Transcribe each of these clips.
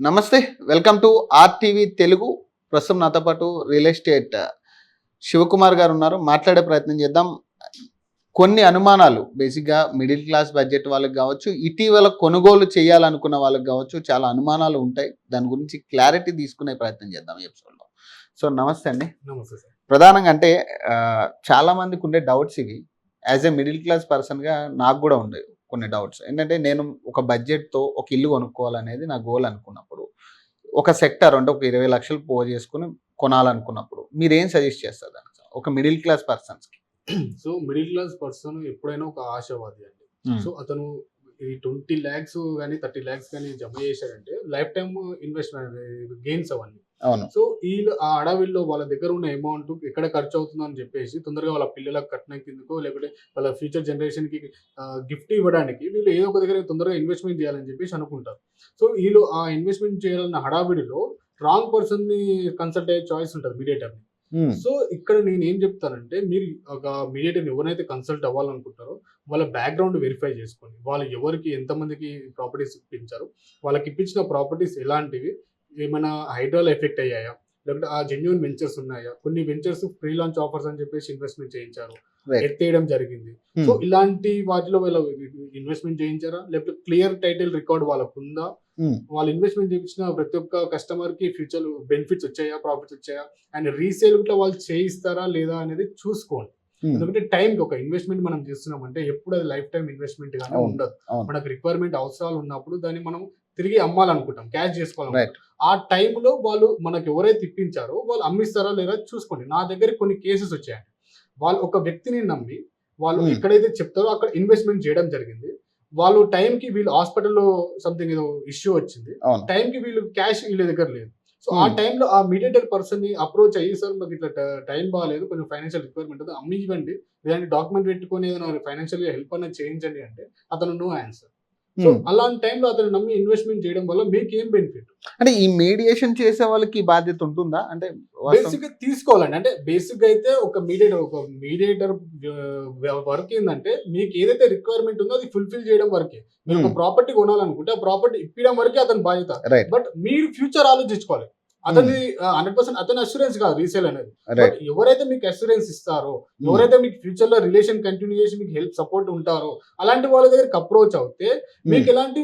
నమస్తే welcome to RTV Telugu. ప్రస్తుతం నాతో పాటు రియల్ ఎస్టేట్ శివకుమార్ గారు ఉన్నారు. మాట్లాడే ప్రయత్నం చేద్దాం. కొన్ని అనుమానాలు బేసిక్గా మిడిల్ క్లాస్ బడ్జెట్ వాళ్ళకి కావచ్చు ఇటీవల కొనుగోలు చేయాలనుకున్న వాళ్ళకి కావచ్చు చాలా అనుమానాలు ఉంటాయి. దాని గురించి క్లారిటీ తీసుకునే ప్రయత్నం చేద్దాం ఎపిసోడ్లో. సో నమస్తే అండి. నమస్తే సార్. ప్రధానంగా అంటే ఆ, చాలా మందికి ఉండే డౌట్స్ ఇవి. యాజ్ ఏ మిడిల్ క్లాస్ పర్సన్గా నాకు కూడా ఉండే కొన్ని డౌట్స్ ఏంటంటే నేను ఒక బడ్జెట్తో ఒక ఇల్లు కొనుక్కోవాలనేది నా గోల్ అనుకున్నప్పుడు ఒక సెక్టర్ అంటే ఒక ఇరవై లక్షలు పో చేసుకుని కొనాలనుకున్నప్పుడు మీరు ఏం సజెస్ట్ చేస్తారు దానికి? ఒక మిడిల్ క్లాస్ పర్సన్స్కి సో మిడిల్ క్లాస్ పర్సన్ ఎప్పుడైనా ఒక ఆశావాది అండి. సో అతను ఈ ట్వంటీ ల్యాక్స్ కానీ థర్టీ ల్యాక్స్ కానీ జమ చేశాడంటే లైఫ్ టైమ్ ఇన్వెస్ట్మెంట్ గెయిన్స్ అవన్నీ. అవును. సో వీళ్ళు ఆ అడవిలో వాళ్ళ దగ్గర ఉన్న అమౌంట్ ఎక్కడ ఖర్చు అవుతుందో అని చెప్పేసి తొందరగా వాళ్ళ పిల్లలకు కట్నం కిందకో లేకపోతే వాళ్ళ ఫ్యూచర్ జనరేషన్కి గిఫ్ట్ ఇవ్వడానికి వీళ్ళు ఏదో ఒక దగ్గర తొందరగా ఇన్వెస్ట్మెంట్ చేయాలని చెప్పేసి అనుకుంటారు. సో వీళ్ళు ఆ ఇన్వెస్ట్మెంట్ చేయాలన్న హడావిడిలో రాంగ్ పర్సన్ని కన్సల్ట్ అయ్యే చాయిస్ ఉంటుంది మీడియేటర్ ఉమ్, సో ఇక్కడ నేను ఏం చెప్తానంటే మీరు ఒక మీడియేటర్ ఎవరైతే కన్సల్ట్ అవ్వాలనుకుంటారో వాళ్ళ బ్యాక్గ్రౌండ్ వెరిఫై చేసుకోండి. వాళ్ళు ఎవరికి ఎంతమందికి ప్రాపర్టీస్ ఇప్పించారు వాళ్ళకి ఇప్పించిన ప్రాపర్టీస్ ఎలాంటివి ఏమైనా హైడ్రాల్ ఎఫెక్ట్ అయ్యాయా? లేకపోతే ఆ జెన్యున్ వెంచర్స్ ఉన్నాయా? కొన్ని వెంచర్స్ ఫ్రీ లాంచ్ ఆఫర్స్ అని చెప్పేసి ఇన్వెస్ట్మెంట్ చేయించారు. ఎత్తేయడం జరిగింది. సో ఇలాంటి వాటిలో వీళ్ళు ఇన్వెస్ట్మెంట్ చేయించారా? లేకపోతే క్లియర్ టైటిల్ రికార్డ్ వాళ్ళకు ఉందా? ఉమ్, వాళ్ళు ఇన్వెస్ట్మెంట్ చేయించిన ప్రతి ఒక్క కస్టమర్కి ఫ్యూచర్ బెనిఫిట్స్ వచ్చాయా? ప్రాఫిట్స్ వచ్చాయా? అండ్ రీసేల్ కూడా వాళ్ళు చేయిస్తారా లేదా అనేది చూసుకోండి. ఉమ్, ఎందుకంటే టైం ఒక ఇన్వెస్ట్మెంట్ మనం చేస్తున్నాం అంటే ఎప్పుడు అది లైఫ్ టైం ఇన్వెస్ట్మెంట్ గానే. ఉండదు. మనకు రిక్వైర్మెంట్ అవసరాలు ఉన్నప్పుడు దాన్ని మనం తిరిగి అమ్మాలనుకుంటాం. క్యాష్ చేసుకోవాలి. ఆ టైంలో వాళ్ళు మనకు ఎవరైతే ఇప్పించారో వాళ్ళు అమ్మిస్తారా లేదా చూసుకోండి. నా దగ్గర కొన్ని కేసెస్ వచ్చాయండి. వాళ్ళు ఒక వ్యక్తిని నమ్మి వాళ్ళు. ఎక్కడైతే చెప్తారో అక్కడ ఇన్వెస్ట్మెంట్ చేయడం జరిగింది. వాళ్ళు టైంకి వీళ్ళు హాస్పిటల్లో సంథింగ్ ఏదో ఇష్యూ వచ్చింది. టైంకి వీళ్ళు క్యాష్ వీళ్ళ దగ్గర లేదు. సో ఆ. టైంలో ఆ మీడియేటర్ పర్సన్ని అప్రోచ్ అయ్యి సార్ మాకు ఇట్లా టైం బాగాలేదు కొంచెం ఫైనాన్షియల్ రిక్వైర్మెంట్ ఉంది అమ్మి ఇవ్వండి లేదంటే డాక్యుమెంట్ పెట్టుకొని ఏదైనా ఫైనాన్షియల్గా హెల్ప్ అన్నది చేయించండి అంటే అతను నో ఆన్సర్ సో. అలాంటి టైంలో అతను నమ్మి ఇన్వెస్ట్మెంట్ చేయడం వల్ల మీకు ఏం బెనిఫిట్ అంటే ఈ మీడియేషన్ చేసే వాళ్ళకి బాధ్యత ఉంటుందా? అంటే బేసిక్గా తీసుకోవాలండి. అంటే బేసిక్గా అయితే ఒక మీడియేటర్ ఒక మీడియేటర్ వర్క్ ఏంటంటే మీకు ఏదైతే రిక్వైర్మెంట్ ఉందో అది ఫుల్ఫిల్ చేయడం వరకే మీరు ఒక Hmm. ప్రాపర్టీ కొనాలనుకుంటే ఆ ప్రాపర్టీ ఇప్పడం వరకే అతని బాధ్యత. బట్ మీరు ఫ్యూచర్ ఆలోచించుకోవాలి. అతని హండ్రెడ్ పర్సెంట్ అతని అస్యూరెన్స్ కాదు రీసేల్ అనేది. ఎవరైతే మీకు అస్యూరెన్స్ ఇస్తారో ఎవరైతే మీకు ఫ్యూచర్లో రిలేషన్ కంటిన్యూ చేసి మీకు హెల్ప్ సపోర్ట్ ఉంటారో అలాంటి వాళ్ళ దగ్గరికి అప్రోచ్ అవుతే మీకు ఎలాంటి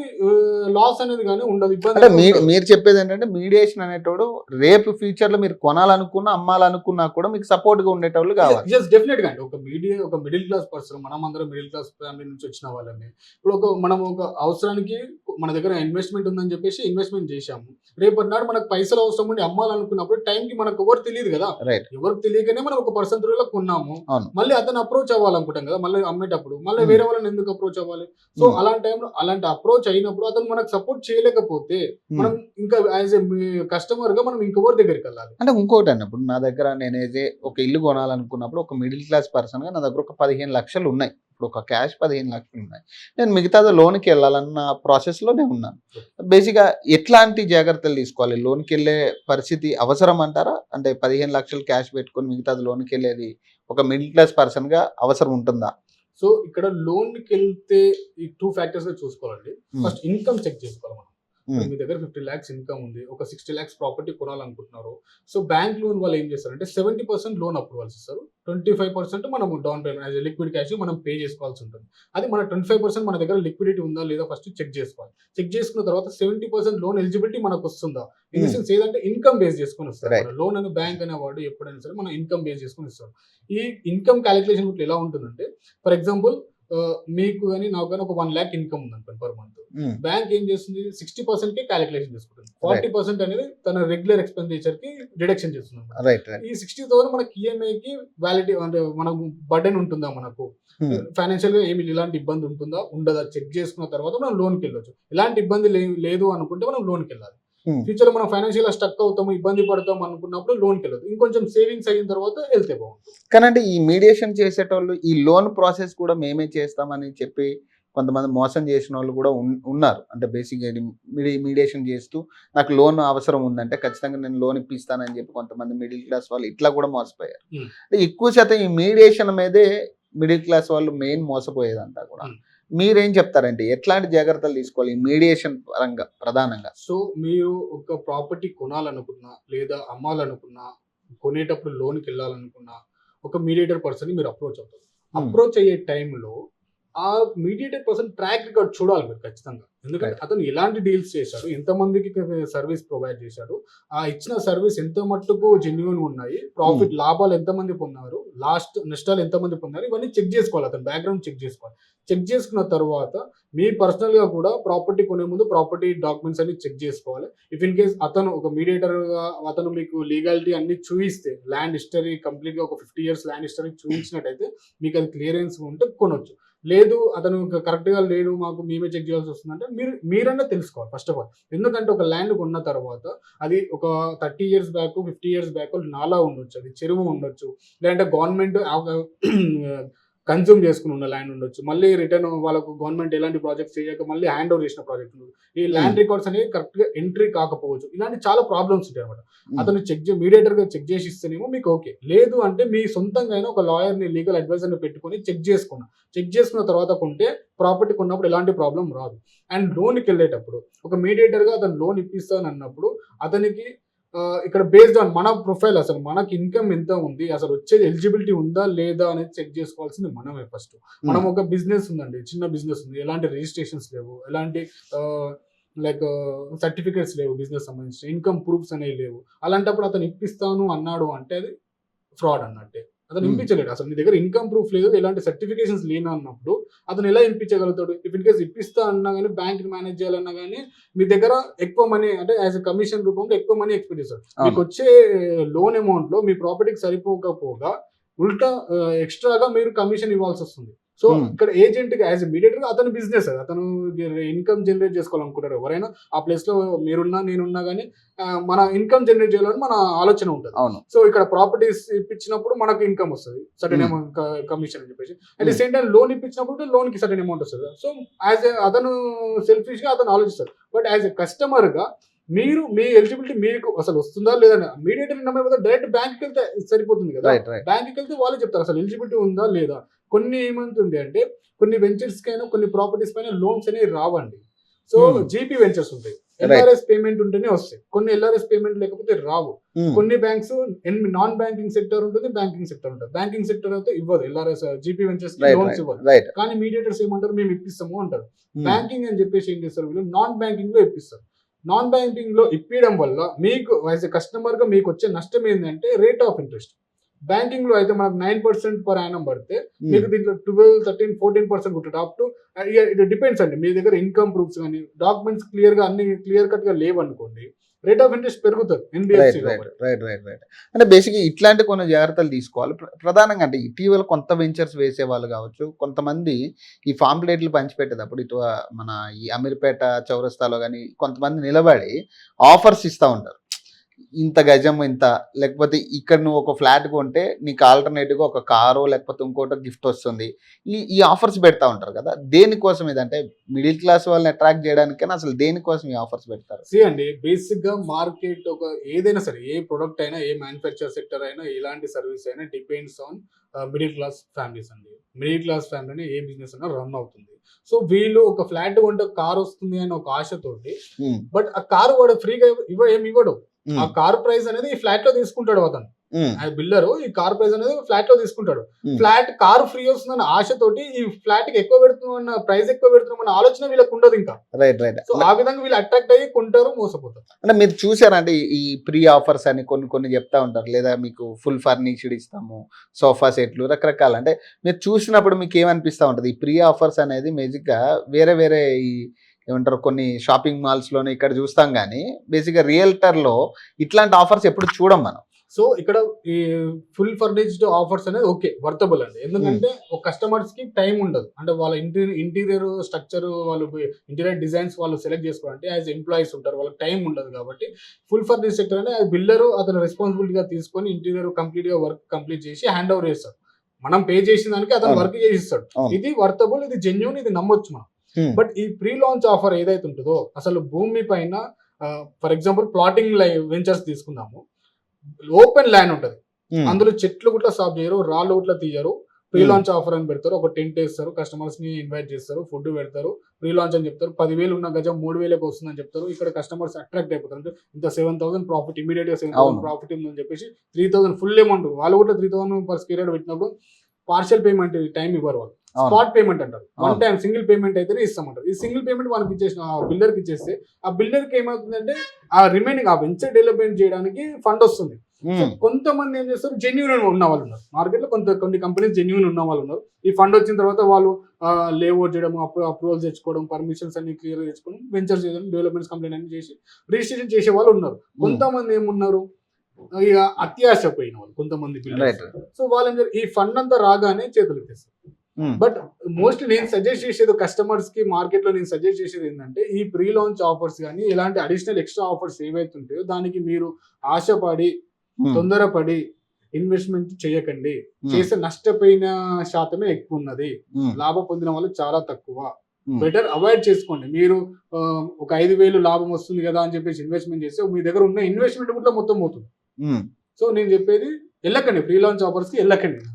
లాస్ అనేది కానీ ఉండదు. ఇబ్బంది. మీరు చెప్పేది ఏంటంటే మీడియేషన్ అనేటోడు రేపు ఫ్యూచర్లో మీరు కొనాలనుకున్నా అమ్మాలనుకున్నా కూడా మీకు సపోర్ట్గా ఉండేటోళ్ళు కావాలి. ఎస్ డెఫినెట్గా అండి. ఒక మీడియా ఒక మిడిల్ క్లాస్ పర్సన్ మనం అందరం మిడిల్ క్లాస్ ఫ్యామిలీ నుంచి వచ్చిన వాళ్ళమే. ఇప్పుడు ఒక మనం ఒక అవసరానికి మన దగ్గర ఇన్వెస్ట్మెంట్ ఉందని చెప్పేసి ఇన్వెస్ట్మెంట్ చేశాము. రేపటి నాడు మనకు పైసలు అవసరం ఉండి అమ్మాలనుకున్నప్పుడు టైం కి మనకు ఎవరు తెలియదు కదా. రైట్ ఎవరికి తెలియకనే మనం ఒక పర్సన్ త్రూలో కొన్నాము. మళ్ళీ అతను అప్రోచ్ అవ్వాలనుకుంటాం కదా మళ్ళీ అమ్మేటప్పుడు. మళ్ళీ Hmm. వేరే వాళ్ళని ఎందుకు అప్రోచ్ అవ్వాలి? So Hmm. అలాంటి టైంలో అలాంటి అప్రోచ్ అయినప్పుడు అతను మనకు సపోర్ట్ చేయలేకపోతే మనం ఇంకా యాజ్ ఎ కస్టమర్గా మనం ఇంకెవరి దగ్గరికి వెళ్ళాలి? అంటే ఇంకోటి అండి ఇప్పుడు నా దగ్గర నేనైతే ఒక ఇల్లు కొనాలనుకున్నప్పుడు ఒక మిడిల్ క్లాస్ పర్సన్గా నా దగ్గర ఒక పదిహేను లక్షలు ఉన్నాయి. ఇప్పుడు ఒక క్యాష్ పదిహేను లక్షలు ఉన్నాయి. నేను మిగతాది లోన్కి వెళ్ళాలన్న ప్రాసెస్లో నేను ఉన్నాను. బేసిక్గా ఎట్లాంటి జాగ్రత్తలు తీసుకోవాలి? లోన్కి వెళ్ళే పరిస్థితి అవసరం అంటారా? అంటే పదిహేను లక్షలు క్యాష్ పెట్టుకొని మిగతాది లోన్కి వెళ్ళేది ఒక మిడిల్ క్లాస్ పర్సన్గా అవసరం ఉంటుందా? సో ఇక్కడ లోన్కి వెళ్తే ఈ టూ ఫ్యాక్టర్స్ చూసుకోవాలండి. ఫస్ట్ ఇన్కమ్ చెక్ చేసుకోవాలి మనం. మీ దగ్గర ఫిఫ్టీ ల్యాక్స్ ఇన్కమ్ ఉంది. ఒక సిక్స్టీ ల్యాక్స్ ప్రాపర్టీ కొనాలనుకుంటున్నారు. సో బ్యాంక్ లోన్ వాళ్ళు ఏం చేస్తారంటే సెవెంటీ పర్సెంట్ లోన్ అప్రూవల్స్ ఇస్తారు ట్వంటీ ఫైవ్ పర్సెంట్ మనం down payment as liquid cash మనం పే చేసుకోవాల్సి ఉంటుంది. అది మన ట్వంటీ ఫైవ్ పర్సెంట్ మన దగ్గర లిక్విడిటీ ఉందా లేదా ఫస్ట్ చెక్ చేసుకోవాలి. చెక్ చేసుకున్న తర్వాత సెవెంటీ పర్సెంట్ లోన్ ఎలిజిబిలిటీ మనకు వస్తుందా? ఇన్. సెన్స్ ఏదంటే ఇన్కమ్ బేస్ చేసుకొని. వస్తారు. లోన్ అనే బ్యాంక్ అనే వాడు ఎప్పుడైనా సరే మనం ఇన్కమ్ బేస్ చేసుకొని ఇస్తాం ఈ ఇన్కమ్ క్యాలిక్యులేషన్ ఎలా ఉంటుందంటే ఫర్ ఎగ్జాంపుల్ మీకు కానీ నాకు కానీ ఒక వన్ ల్యాక్ ఇన్కమ్ ఉంది అనుకోండి పర్ మంత్. బ్యాంక్ ఏం చేస్తుంది? సిక్స్టీ పర్సెంట్కి క్యాలిక్యులేషన్ చేసుకుంటుంది. ఫార్టీ పర్సెంట్ అనేది తన రెగ్యులర్ ఎక్స్పెండిచర్కి డిడక్షన్ చేస్తుంది. ఈ సిక్స్టీ థౌసండ్ మనకి ఈఎంఐ కి వ్యాలిటీ అంటే మనకు బర్డెన్ ఉంటుందా మనకు? ఫైనాన్షియల్గా ఏమి ఇలాంటి ఇబ్బంది ఉంటుందా? ఉండదా? చెక్ చేసుకున్న తర్వాత మనం లోన్కి వెళ్ళొచ్చు. ఇలాంటి ఇబ్బంది లేదు అనుకుంటే మనం లోన్కి వెళ్ళాలి. Hmm. ఫ్యూచర్లో మనం ఫైనాన్షియల్ స్టక్ అవుతాము ఇబ్బంది పడతాం అనుకున్నప్పుడు లోన్కి వెళ్ళదు ఇంకొంచెం సేవింగ్స్ అయిన తర్వాత వెళ్తే బాగుంటుంది. కానీ అంటే ఈ మీడియేషన్ చేసేటోళ్ళు ఈ లోన్ ప్రాసెస్ కూడా మేమే చేస్తామని చెప్పి కొంతమంది మోసం చేసిన వాళ్ళు కూడా ఉన్- ఉన్నారు అంటే బేసిక్గా మీడియేషన్ చేస్తూ నాకు లోన్ అవసరం ఉందంటే ఖచ్చితంగా నేను లోన్ ఇప్పిస్తానని చెప్పి కొంతమంది మిడిల్ క్లాస్ వాళ్ళు ఇట్లా కూడా మోసపోయారు. అంటే ఎక్కువ శాతం ఈ మీడియేషన్ మీదే మిడిల్ క్లాస్ వాళ్ళు మెయిన్ మోసపోయేదంతా కూడా. మీరేం చెప్తారండి ఎట్లాంటి జాగ్రత్తలు తీసుకోవాలి మీడియేషన్ పరంగా ప్రధానంగా సో మీరు ఒక ప్రాపర్టీ కొనాలనుకున్నా లేదా అమ్మాలనుకున్నా కొనేటప్పుడు లోన్కి వెళ్ళాలనుకున్నా ఒక మీడియేటర్ పర్సన్ మీరు అప్రోచ్ అవుతారు. అప్రోచ్ అయ్యే టైంలో ఆ మీడియేటర్ పర్సన్ ట్రాక్ రికార్డ్ చూడాలి మీరు ఖచ్చితంగా ఎందుకంటే. అతను ఎలాంటి డీల్స్ చేశాడు ఎంతమందికి సర్వీస్ ప్రొవైడ్ చేశాడు ఆ ఇచ్చిన సర్వీస్ ఎంత మట్టుకు జెన్యున్ ఉన్నాయి ప్రాఫిట్ Hmm. లాభాలు ఎంతమంది పొందారు లాస్ట్ నష్టాలు ఎంతమంది పొందారు ఇవన్నీ చెక్ చేసుకోవాలి అతను బ్యాక్గ్రౌండ్ చెక్ చేసుకోవాలి చెక్ చేసుకున్న తర్వాత మీ పర్సనల్గా కూడా ప్రాపర్టీ కొనే ముందు ప్రాపర్టీ డాక్యుమెంట్స్ అన్ని చెక్ చేసుకోవాలి ఇఫ్ ఇన్ కేస్ అతను ఒక మీడియేటర్గా అతను మీకు లీగాలిటీ అన్ని చూయిస్తే ల్యాండ్ హిస్టరీ కంప్లీట్గా ఒక ఫిఫ్టీ ఇయర్స్ ల్యాండ్ హిస్టరీ చూపించినట్టయితే మీకు అది క్లియరెన్స్ ఉంటే కొనొచ్చు లేదు అతను కరెక్ట్గా లేడు మాకు మేమే చెక్ చేయాల్సి వస్తుందంటే మీరు మీరన్నా తెలుసుకోవాలి ఫస్ట్ ఆఫ్ ఆల్ ఎందుకంటే ఒక ల్యాండ్ కొన్న తర్వాత అది ఒక thirty years back fifty years back నాలా ఉండొచ్చు అది చెరువు ఉండొచ్చు. లేదంటే గవర్నమెంట్ కన్జ్యూమ్ చేసుకుని ఉన్న ల్యాండ్ ఉండొచ్చు. మళ్ళీ రిటర్న్ వాళ్ళకు గవర్నమెంట్ ఎలాంటి ప్రాజెక్ట్స్ చేయక మళ్ళీ హ్యాండ్ ఓవర్ చేసిన ప్రాజెక్ట్ ఈ ల్యాండ్ రికార్డ్స్ అనేవి కరెక్ట్గా ఎంట్రీ కాకపోవచ్చు. ఇలాంటి చాలా ప్రాబ్లమ్స్ ఉంటాయి అనమాట Hmm. అతను చెక్ మీడియేటర్గా చెక్ చేసి ఇస్తేనేమో మీకు ఓకే లేదు అంటే మీ సొంతంగా అయినా ఒక లాయర్ని లీగల్ అడ్వైజర్ని పెట్టుకొని చెక్ చేసుకున్నా. చెక్ చేసుకున్న తర్వాత కొంటే ప్రాపర్టీ కొన్నప్పుడు ఎలాంటి ప్రాబ్లం రాదు. అండ్ లోన్కి వెళ్ళేటప్పుడు ఒక మీడియేటర్గా అతను లోన్ ఇప్పిస్తాను అన్నప్పుడు అతనికి ఇక్కడ బేస్డ్ ఆన్ మన ప్రొఫైల్ అసలు మనకి ఇన్కమ్ ఎంత ఉంది అసలు వచ్చేది ఎలిజిబిలిటీ ఉందా లేదా అనేది చెక్ చేసుకోవాల్సింది మనమే ఫస్ట్ మనం ఒక బిజినెస్ ఉందండి చిన్న బిజినెస్ ఉంది. ఎలాంటి రిజిస్ట్రేషన్స్ లేవు ఎలాంటి లైక్ సర్టిఫికేట్స్ లేవు బిజినెస్ సంబంధించి ఇన్కమ్ ప్రూఫ్స్ అనేవి లేవు. అలాంటప్పుడు అతను ఇప్పిస్తాను అన్నాడు అంటే అది ఫ్రాడ్ అన్నట్టే. అతను. ఇప్పించలేడు. అసలు మీ దగ్గర ఇన్కమ్ ప్రూఫ్ లేదు ఎలాంటి సర్టిఫికేషన్స్ లేను అన్నప్పుడు అతను ఎలా ఇప్పించగలుగుతాడు? ఇఫ్ ఇన్ కేస్ ఇప్పిస్తా అన్నా కానీ బ్యాంక్ మేనేజ్ చేయాలన్నా కానీ మీ దగ్గర ఎక్కువ మనీ అంటే యాజ్ ఎ కమిషన్ రూపంలో ఎక్కువ మనీ ఎక్స్పెక్ట్ చేస్తారు మీకు వచ్చే లోన్ అమౌంట్లో మీ ప్రాపర్టీకి సరిపోకపోగా ఉల్టా ఎక్స్ట్రాగా మీరు కమిషన్ ఇవ్వాల్సి వస్తుంది. So Hmm. ఇక్కడ ఏజెంట్గా యాజ్ మీడియేటర్గా అతని బిజినెస్ అది. అతను ఇన్కమ్ జనరేట్ చేసుకోవాలనుకుంటారు ఎవరైనా ఆ ప్లేస్లో మీరున్నా నేనున్నా కానీ మన ఇన్కమ్ జనరేట్ చేయాలని మన ఆలోచన ఉంటుంది. అవును. సో ఇక్కడ ప్రాపర్టీస్ ఇప్పించినప్పుడు మనకు ఇన్కమ్ వస్తుంది. సర్టన్. అమౌంట్ కమిషన్ అని చెప్పేసి. At the. Same time loan ఇప్పించినప్పుడు లోన్కి సర్టన్ అమౌంట్ వస్తుంది. సో యాజ్ అతను సెల్ఫిష్గా అతను ఆలోచిస్తారు బట్ యాజ్ ఎ కస్టమర్గా మీరు మీ ఎలిజిబిలిటీ మీకు అసలు వస్తుందా లేదా మీడియేటర్ నమ్మే డైరెక్ట్ బ్యాంక్ వెళ్తే సరిపోతుంది కదా. బ్యాంక్కి వెళ్తే వాళ్ళు చెప్తారు అసలు ఎలిజిబిలిటీ ఉందా లేదా? కొన్ని ఏమంటుంది అంటే కొన్ని వెంచర్స్ కైనా కొన్ని ప్రాపర్టీస్ పైన లోన్స్ అనేవి రావండి. So Hmm. జీపీ వెంచర్స్ ఉంటాయి. ఎల్ఆర్ఎస్ పేమెంట్ ఉంటేనే వస్తాయి. కొన్ని ఎల్ఆర్ఎస్ పేమెంట్ లేకపోతే రావు. కొన్ని బ్యాంక్స్ నాన్ బ్యాంకింగ్ సెక్టర్ ఉంటుంది బ్యాంకింగ్ సెక్టర్ ఉంటుంది. బ్యాంకింగ్ సెక్టర్ అయితే ఇవ్వదు. ఎల్ఆర్ఎస్ జీపీ వెంచర్స్ లోన్స్ ఇవ్వదు. కానీ మీడియేటర్స్ ఏమంటారు? మేము ఇప్పిస్తాము అంటారు. Hmm. బ్యాంకింగ్ అని చెప్పేసి ఏం చేస్తారు వీళ్ళు? నాన్ బ్యాంకింగ్లో ఇప్పిస్తారు. నాన్ బ్యాంకింగ్లో ఇప్పించడం వల్ల మీకు యాజ్ ఎ కస్టమర్గా మీకు వచ్చే నష్టం ఏంటంటే రేట్ ఆఫ్ ఇంట్రెస్ట్ బ్యాంకింగ్లో అయితే మనకు నైన్ పర్సెంట్ పర్ యానం పడితే మీకు దీంట్లో ట్వెల్వ్ థర్టీన్ ఫోర్టీన్ పర్సెంట్ ఉంటుంది అప్ టు ఇట్ డిపెండ్స్ అండి. మీ దగ్గర ఇన్కమ్ ప్రూఫ్స్ కానీ డాక్యుమెంట్స్ క్లియర్గా అన్ని క్లియర్ కట్గా లేవనుకోండి రేట్ ఆఫ్ ఇంట్రెస్ట్ పెరుగుతుంది right right right right right అంటే బేసిక్గా ఇట్లాంటి కొన్ని జాగ్రత్తలు తీసుకోవాలి. ప్ర- ప్రధానంగా అంటే ఇటీవల కొంత వెంచర్స్ వేసే వాళ్ళు కావచ్చు. కొంతమంది ఈ ఫామ్ ప్లేట్లు పంచిపెట్టేటప్పుడు ఇటు మన ఈ అమీర్పేట చౌరస్తాలో కానీ కొంతమంది నిలబడి ఆఫర్స్ ఇస్తూ ఉంటారు. ఇంత గజం ఇంత? లేకపోతే ఇక్కడ నువ్వు ఒక ఫ్లాట్ కొంటే నీకు ఆల్టర్నేటివ్గా ఒక కారు లేకపోతే ఇంకోటి గిఫ్ట్ వస్తుంది. ఈ ఈ ఆఫర్స్ పెడతా ఉంటారు కదా? దేనికోసం ఇదంటే మిడిల్ క్లాస్ వాళ్ళని అట్రాక్ట్ చేయడానికైనా అసలు దేనికోసం ఈ ఆఫర్స్ పెడతారు? సి అండి బేసిక్గా మార్కెట్ ఒక ఏదైనా సరే ఏ ప్రొడక్ట్ అయినా ఏ మ్యానుఫ్యాక్చర్ సెక్టర్ అయినా ఎలాంటి సర్వీస్ అయినా depends on middle class families అండి. మిడిల్ క్లాస్ ఫ్యామిలీని ఏ బిజినెస్ అయినా రన్ అవుతుంది. సో వీళ్ళు ఒక ఫ్లాట్ కొంటే కార్ వస్తుంది అనే ఒక ఆశతోటి బట్ ఆ కారు వాడు ఫ్రీగా ఇవ్వ ఏమి ఇవ్వడు. ఆ కార్ ప్రైస్ అనేది ఈ ఫ్లాట్లో తీసుకుంటాడు అతను. బిల్డర్ ఈ కార్ ప్రైస్ అనేది ఫ్లాట్లో తీసుకుంటాడు. ఫ్లాట్ కార్ ఫ్రీ వస్తుందన్న ఆశతోటి ఈ ఫ్లాట్కి ఎక్కువ పెడుతున్న ప్రైస్ ఎక్కువ పెడుతున్నామన్న ఆలోచన వీళ్ళకి ఉండదు ఇంకా. రైట్ రైట్ సో ఆ విధంగా వీళ్ళు అట్రాక్ట్ అయ్యి కొంటారు మోసపోతారు. అంటే మీరు చూసారంటే ఈ- ఈ ప్రీ ఆఫర్స్ అని కొన్ని కొన్ని చెప్తా ఉంటారు. లేదా మీకు ఫుల్ ఫర్నిచర్డ్ ఇస్తాము సోఫా సెట్లు రకరకాల. అంటే మీరు చూసినప్పుడు మీకు ఏమనిపిస్తూ ఉంటుంది? ఈ ప్రీ ఆఫర్స్ అనేది బేసిక్గా వేరే వేరే ఈ ఏమంటారు కొన్ని షాపింగ్ మాల్స్లోనే ఇక్కడ చూస్తాం కానీ బేసిక్గా రియల్టర్లో ఇట్లాంటి ఆఫర్స్ ఎప్పుడు చూడం మనం. సో ఇక్కడ ఈ ఫుల్ ఫర్నిష్డ్ ఆఫర్స్ అనేది ఓకే వర్తబుల్ అండి. ఎందుకంటే ఒక కస్టమర్స్కి టైం ఉండదు. అంటే వాళ్ళ ఇంటీరియర్ ఇంటీరియర్ స్ట్రక్చర్ వాళ్ళు ఇంటీరియర్ డిజైన్స్ వాళ్ళు సెలెక్ట్ చేసుకోవాలంటే యాజ్ ఎంప్లాయీస్ ఉంటారు. వాళ్ళకి టైం ఉండదు కాబట్టి ఫుల్ ఫర్నిష్ సెక్టర్ అనేది బిల్డర్ అతను రెస్పాన్సిబిలిటీగా తీసుకొని ఇంటీరియర్ కంప్లీట్గా వర్క్ కంప్లీట్ చేసి హ్యాండ్ ఓవర్ చేస్తాడు. మనం పే చేసిన దానికి అతను. వర్క్ చేసిస్తాడు. ఇది వర్తబుల్ ఇది జెన్యున్ ఇది నమ్మొచ్చు మనం. Hmm. బట్ ఈ ప్రీ లాంచ్ ఆఫర్ ఏదైతే ఉంటుందో అసలు భూమి పైన ఫర్ ఎగ్జాంపుల్ ప్లాటింగ్ వెంచర్స్ తీసుకుందాము. ఓపెన్ ల్యాండ్ ఉంటది. అందులో చెట్లు గుట్ల సాఫ్ చేయరు రాళ్ళు గుట్ల తీయరు. Pre Hmm. లాంచ్ ఆఫర్ అని పెడతారు. ఒక టెంట్ వేస్తారు కస్టమర్స్ని ఇన్వైట్ చేస్తారు ఫుడ్ పెడతారు ప్రీ లాంచ్ అని చెప్తారు. పదివేలు ఉన్న గజం మూడు వేలకు వస్తుందని చెప్తారు. ఇక్కడ కస్టమర్స్ అట్రాక్ట్ అయిపోతారు. అంటే ఇంత సెవెన్ థౌసండ్ ప్రాఫిట్ ఇమీడియట్గా సెవెన్ థౌసండ్. ప్రాఫిట్ ఉందని చెప్పేసి త్రీ థౌసండ్ ఫుల్ అమౌంట్ వాళ్ళు కూడా త్రీ థౌసండ్ పర్ స్క్వేర్ పెట్టినప్పుడు పార్షియల్ పేమెంట్ టైం ఇవ్వరు వాళ్ళు. స్పాట్ పేమెంట్ అంటారు. వన్. టైం సింగిల్ పేమెంట్ అయితేనే ఇస్తామంటారు. ఈ సింగిల్ పేమెంట్ మనకి ఇచ్చేసిన బిల్డర్కి ఇచ్చేస్తే ఆ బిల్డర్కి ఏమవుతుందంటే ఆ రిమైనింగ్ ఆ వెంచర్ డెవలప్మెంట్ చేయడానికి ఫండ్ వస్తుంది. కొంతమంది ఏం చేస్తారు? జెన్యున్ ఉన్న వాళ్ళు ఉన్నారు. మార్కెట్లో కొంత కొన్ని కంపెనీస్ జెన్యున్ ఉన్న వాళ్ళు ఉన్నారు. ఈ ఫండ్ వచ్చిన తర్వాత వాళ్ళు లేఅవుట్ చేయడం అప్రూవల్స్ తెచ్చుకోవడం పర్మిషన్స్ అన్ని క్లియర్ తెచ్చుకోవడం వెంచర్ చేయడం డెవలప్మెంట్స్ కంప్లైంట్ అన్ని చేసి రిజిస్ట్రేషన్ చేసే వాళ్ళు ఉన్నారు. కొంతమంది ఏమున్నారు? ఇక అత్యాశ పోయిన వాళ్ళు కొంతమంది. సో వాళ్ళు ఈ ఫండ్ అంతా రాగానే చేతులు ఎత్తేస్తారు. బట్ మోస్ట్లీ నేను సజెస్ట్ చేసేది కస్టమర్స్కి మార్కెట్లో నేను సజెస్ట్ చేసేది ఏంటంటే ఈ ప్రీ లాంచ్ ఆఫర్స్ కానీ ఇలాంటి అడిషనల్ ఎక్స్ట్రా ఆఫర్స్ ఏవైతే ఉంటాయో దానికి మీరు ఆశపడి ఉమ్, తొందరపడి ఇన్వెస్ట్మెంట్ చేయకండి. ఉమ్, చేస్తే నష్టపోయిన శాతమే ఎక్కువ ఉన్నది. లాభం పొందిన వాళ్ళు చాలా తక్కువ. బెటర్ అవాయిడ్ చేసుకోండి. మీరు ఒక ఐదు వేలు లాభం వస్తుంది కదా అని చెప్పేసి ఇన్వెస్ట్మెంట్ చేస్తే మీ దగ్గర ఉన్న ఇన్వెస్ట్మెంట్ కూడా మొత్తం పోతుంది. సో నేను చెప్పేది వెళ్ళకండి. ఫ్రీ లాంచ్ ఆఫర్స్కి వెళ్ళకండి.